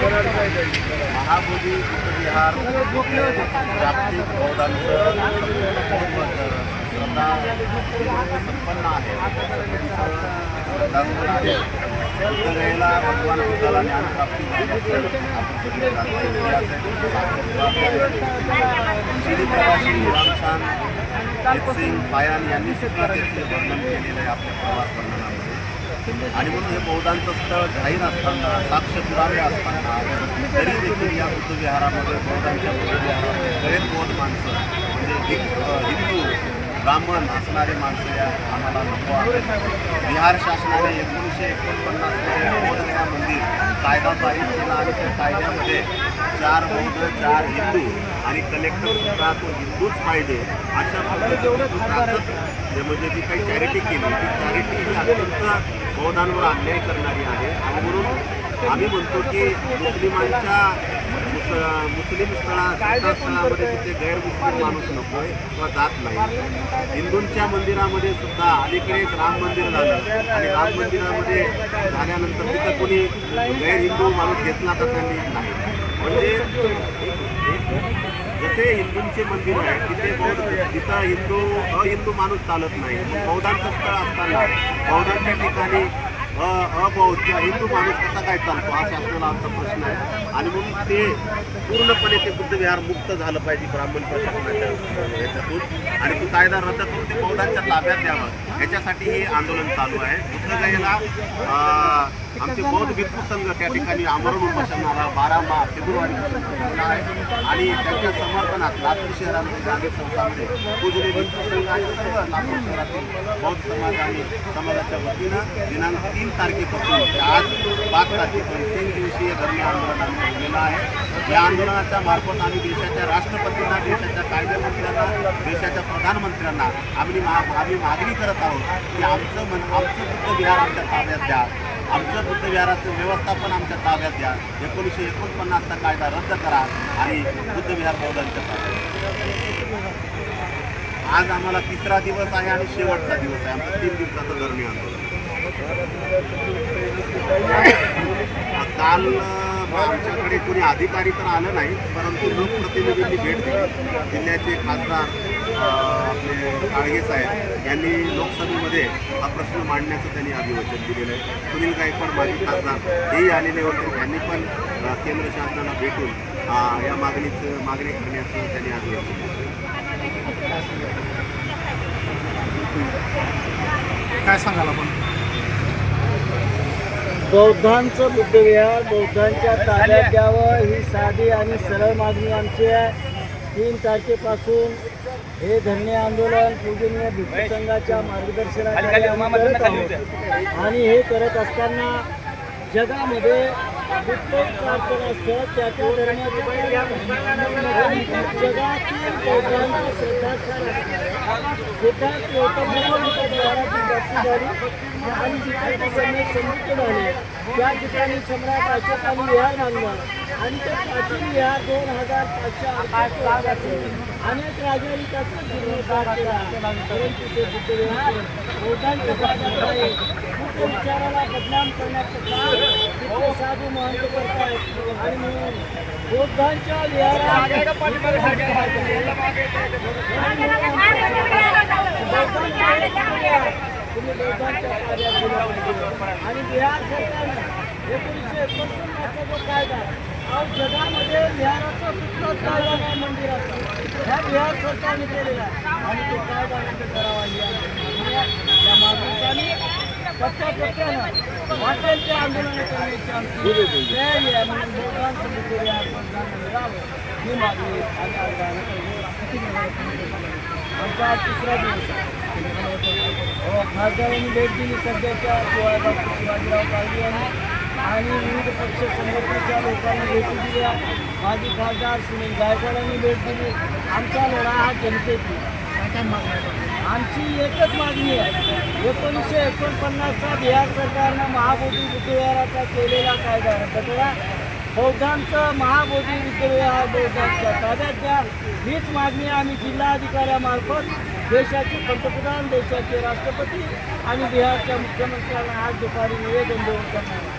महाबोधी बुद्धविहार जागतिक बौद्धांचं श्रद्धा संपन्न आहे. श्रद्धास्थळ आहे. वेळेला भगवान बुद्धाला ज्ञानप्राप्ती झाल्याचं आपण सगळे जाणतो. श्री प्रवासी रामछान सिंग पायान यांनी सुद्धा त्याचे वर्णन केलेलं आहे. आपल्या प्रवास वर्णनामध्ये. आणि म्हणून हे बौद्धांचं स्थळ घाईन असताना साक्ष पुरावे असताना तरी देखील या बुद्धविहारामध्ये बौद्धांच्या बुद्धविहारामध्ये गैरबौद्ध माणसं म्हणजे हिंदू ब्राह्मण असणारे माणसं या आम्हाला नको आहेत. बिहार शासनाने एकोणीसशे एकोणपन्नासमध्ये बौद्धगया मंदिर कायदा पारित केला आणि त्या कायद्यामध्ये चार बौद्ध चार हिंदू आणि कलेक्टर सुद्धा तो हिंदूच पाहिजे अशा पद्धतीने म्हणजे जी काही चॅरिटी केली ती चॅरिटी ही अत्यंत बौद्धांवर अन्याय करणारी आहे. आणि म्हणून आम्ही म्हणतो की मुस्लिमांच्या मुस मुस्लिम स्थळा स्थळामध्ये तिथे गैरमुस्लिम माणूस नको आहे किंवा जात नाही. हिंदूंच्या मंदिरामध्ये सुद्धा अलीकडेच राम मंदिर झालं. आणि राम मंदिरामध्ये झाल्यानंतर तिथं कोणी गैर हिंदू माणूस घेतला तर त्यांनी नाही. म्हणजे जसे हिंदूंचे मंदिर आहे तिथे बौद्ध तिथं हिंदू अहिंदू माणूस चालत नाही. बौद्धांचं स्थळ असताना बौद्धांच्या ठिकाणी अ अबौद्ध हिंदू माणूस कसा काय चालतो? हा शासनाला आमचा प्रश्न आहे. आणि म्हणून ते पूर्णपणे ते बुद्धविहार मुक्त झालं पाहिजे ब्राह्मण प्रशासनाच्या ह्याच्यातून आणि तो कायदा रद्द करून ते बौद्धांच्या ताब्यात द्यावं. याच्यासाठी हे आंदोलन चालू आहे. बुद्धगयेला आमचे बौद्ध भिक्खू संघ त्या ठिकाणी आमरण उपोषणाला बारा मा फेब्रुवारी आहे. आणि त्यांच्या समर्थनात लातूर शहरामध्ये गांधी संस्थामध्ये पूजने भिक्खू संघ आणि सर्व लातूर शहरातील बौद्ध समाज आणि समाजाच्या वतीनं दिनांक तीन तारखेपासून आज पाच तारखेपर्यंत तीन दिवसीय धर्म आंदोलन आम्ही आहे. या आंदोलनाच्या मार्फत आम्ही देशाच्या राष्ट्रपतींना देशाच्या कायदेमंत्र्यांना देशाच्या प्रधानमंत्र्यांना आम्ही आम्ही मागणी करत आहोत की आमचं मन आमचं विहार आमच्या ताब्यात द्या. आमचं बुद्धविहाराचं व्यवस्थापन आमच्या ताब्यात द्या. एकोणीसशे एकोणपन्नासचा कायदा रद्द करा आणि बुद्धविहार बौद्धांच्या ताब्यात. आज आम्हाला तिसरा दिवस आहे आणि शेवटचा दिवस आहे. आमचं तीन दिवसाचं धरणे आंदोलन. काल आमच्याकडे कोणी अधिकारी तर आलं नाही परंतु लोकप्रतिनिधींनी भेट दिली. जिल्ह्याचे खासदार आपले काळगे साहेब यांनी लोकसभेमध्ये हा प्रश्न मांडण्याचं त्यांनी अभिवचन दिलेलं आहे. सुनील गायकवाड माजी खासदार हेही आलेले होते. त्यांनी पण केंद्र शासनाला भेटून या मागणीचं मागणी करण्याचं त्यांनी अभिवचन दिलं. काय सांगाल आपण? बौद्धांचं बुद्धविहार बौद्धांच्या ताब्यात द्यावं ही साधी आणि सरळ मागणी आमची आहे. तीन तारखेपासून हे धरणे आंदोलन पूजनीय भिक्खू संघाच्या मार्गदर्शनाखाली आम्ही करत आहोत. आणि हे करत असताना जगामध्ये कुठलंही प्रार्थनास्थळ त्या त्या जगातील बौद्धांचं श्रद्धास्थान असणारं झाली आणि जिथे ते सम्यक समृद्ध झाले त्या ठिकाणी सम्राट अशोकाने विहार बांधलं आणि ते प्राचीन विहार दोन हजार पाचशे आठ वर्षाचे अनेक राजांनी त्याचा जीर्णोद्धार केला परंतु ते बुद्ध विहार बौद्धांच्या बुद्ध विचाराला बदनाम करण्याचं काम तिथले साधू महंत करतायत आणि बौद्धांच्या विहारात तुम्ही बौद्धांच्या कार्यात. आणि बिहार सरकारनं एकोणीसशे एकोणपन्नासचा जो कायदा अहो जगामध्ये बिहाराचं कुठलंच कायदा नाही मंदिराचा ह्या बिहार सरकारने केलेला आहे आणि तो कायदा रद्द करावा ही आमची मागणी आहे. वाटेल आंदोलन करण्याची आमची तयारी आहे म्हणून ही मागणी आमचा तिसरा दिवस खासदारांनी भेट दिली सध्याच्या शिवाय शिवाजीराव काळजी यांनी आणि विविध पक्ष संघटनेच्या लोकांनी भेटी दिल्या माजी खासदार सुनील गायकवाडांनी भेट दिली आमचा लढा हा जनतेची आमची एकच मागणी आहे. एकोणीसशे एकोणपन्नासचा बिहार सरकारनं महाबोधी बुद्धविहाराचा केलेला कायदा रद्द करा. बौद्धांचं महाबोधी विद्यालय बौद्धांच्या ताब्यात द्या. हीच मागणी आम्ही जिल्हाधिकाऱ्यामार्फत देशाचे पंतप्रधान देशाचे राष्ट्रपती आणि बिहारच्या मुख्यमंत्र्यांना आज दुपारी निवेदन देऊन करणार